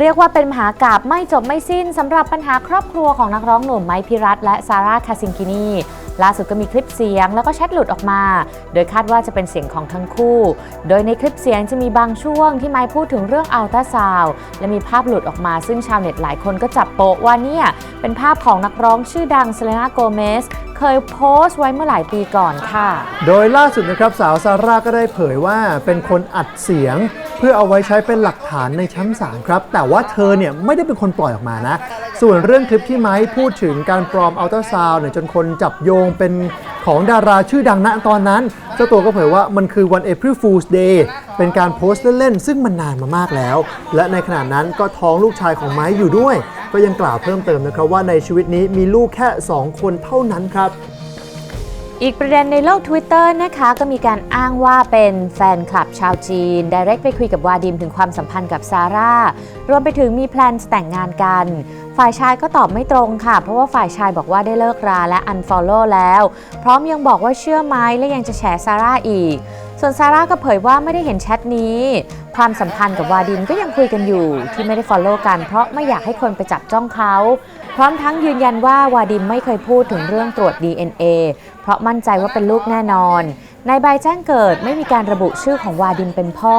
เรียกว่าเป็นมหากาบไม่จบไม่สิ้นสำหรับปัญหาครอบครัวของนักร้องหนุ่มไมค์พิรัตและซาร่าคาซิงกินีล่าสุดก็มีคลิปเสียงแล้วก็แชทหลุดออกมา โดยคาดว่าจะเป็นเสียงของทั้งคู่ โดยในคลิปเสียงจะมีบางช่วงที่ไมค์พูดถึงเรื่องอัลตราซาวและมีภาพหลุดออกมา ซึ่งชาวเน็ตหลายคนก็จับโปะว่าเนี่ย เป็นภาพของนักร้องชื่อดังเซเลนาโกเมสเคยโพสต์ไว้เมื่อหลายปีก่อนค่ะ โดยล่าสุดนะครับสาวซาร่าก็ได้เผยว่าเป็นคนอัดเสียง เพื่อเอาไว้ใช้เป็นหลักฐานในชั้นศาลครับ แต่ว่าเธอเนี่ยไม่ได้เป็นคนปล่อยออกมานะ ส่วนเรื่องคลิปที่ไม้พูดถึงการปลอมอัลตราซาวน์เนี่ยจนคนจับโยงเป็นของดาราชื่อดังณตอนนั้น เจ้าตัวก็เผยว่ามันคือวัน April Fool's Day เป็นการโพสต์เล่นๆ ซึ่งมันนานมามากแล้ว และในขณะนั้นก็ท้องลูกชายของไม้อยู่ด้วย ก็ยังกล่าวเพิ่มเติมนะครับว่าในชีวิตนี้มีลูกแค่ 2 คนเท่านั้นครับ อีกประเด็นในโลก Twitter นะคะ ก็มีการอ้างว่าเป็นแฟนคลับชาวจีน ไดเรกไปคุยกับวาดิมถึงความสัมพันธ์กับซาร่า รวมไปถึงมีแพลนแต่งงานกัน ฝ่ายชายก็ตอบไม่ตรงค่ะ เพราะว่าฝ่ายชายบอกว่าได้เลิกราและ unfollow แล้ว พร้อมยังบอกว่าเชื่อไหมและยังจะแฉซาร่าอีก ส่วนซาร่าก็เผยว่าไม่ได้เห็นแชทนี้ ความสัมพันธ์กับวาดิมก็ยังคุยกันอยู่ ที่ไม่ได้ฟอลโล่กันเพราะไม่อยากให้คนไปจับจ้องเขา พร้อมทั้งยืนยันว่าวาดิมไม่เคยพูดถึงเรื่องตรวจ DNA เพราะมั่นใจว่าเป็นลูกแน่นอน ในใบแจ้งเกิดไม่มีการระบุชื่อของวาดิมเป็นพ่อ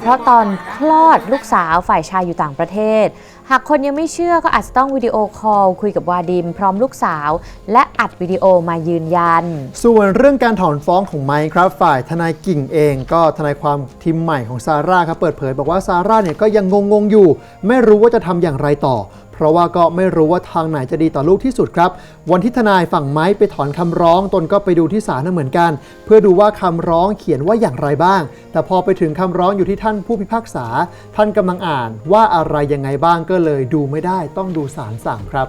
เพราะตอนคลอดลูกสาวฝ่ายชายอยู่ต่างประเทศ หากคนยังไม่เชื่อก็อาจจะต้องวิดีโอคอลคุยกับวาดิมพร้อมลูกสาว และอัดวิดีโอมายืนยัน ส่วนเรื่องการถอนฟ้องของไมค์ครับ ฝ่ายทนายกิ่งเอง ก็ทนายความทีมใหม่ของซาร่าครับเปิดเผยบอกว่าซาร่าเนี่ยก็ยังงงๆอยู่ ไม่รู้ว่าจะทำอย่างไรต่อ เพราะว่าก็ไม่รู้ว่าทางไหนจะดีต่อลูกที่สุดครับ วันที่ทนายฝั่งไม้ไปถอนคำร้องตนก็ไปดูที่ศาลนั่นเหมือนกัน เพื่อดูว่าคำร้องเขียนว่าอย่างไรบ้าง แต่พอไปถึงคำร้องอยู่ที่ท่านผู้พิพากษา ท่านกำลังอ่านว่าอะไรยังไงบ้างก็เลยดูไม่ได้ต้องดูศาลสั่งครับ